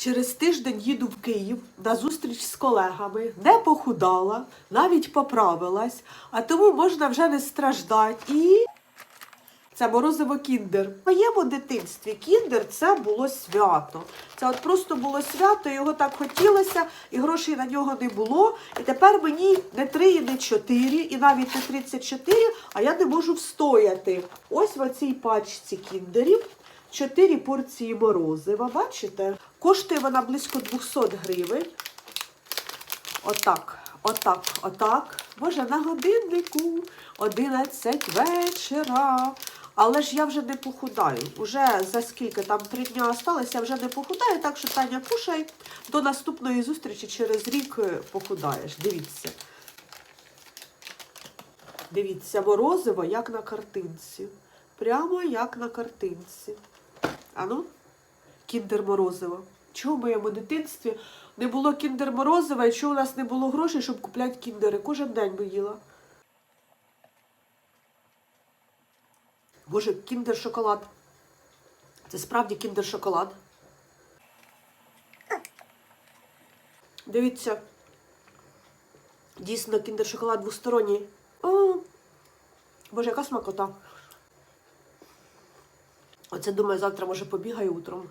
Через тиждень їду в Київ на зустріч з колегами, не похудала, навіть поправилась, а тому можна вже не страждати. І це морозиво кіндер. В моєму дитинстві кіндер це було свято. Це от просто було свято, його так хотілося, і грошей на нього не було. І тепер мені не 3 і не 4, і навіть не 34, а я не можу встояти. Ось в цій пачці кіндерів 4 порції морозива. Бачите? Коштує вона близько 200 гривень. Отак, отак, отак. Боже, на годиннику 11 вечора. Але ж я вже не похудаю. Уже за скільки там три дні осталось, я вже не похудаю, так що Таня кушай. До наступної зустрічі через рік е, похудаєш. Дивіться. Дивіться, морозиво, як на картинці. Прямо як на картинці. Ану, кіндер морозиво. Чого в моєму дитинстві не було кіндер морозива, і чого у нас не було грошей, щоб купляти кіндери? Кожен день би їла. Боже, кіндер шоколад. Це справді кіндер шоколад. Дивіться. Дійсно, кіндер шоколад двосторонній. О, Боже, яка смакота. Оце думаю, завтра може побігаю утром.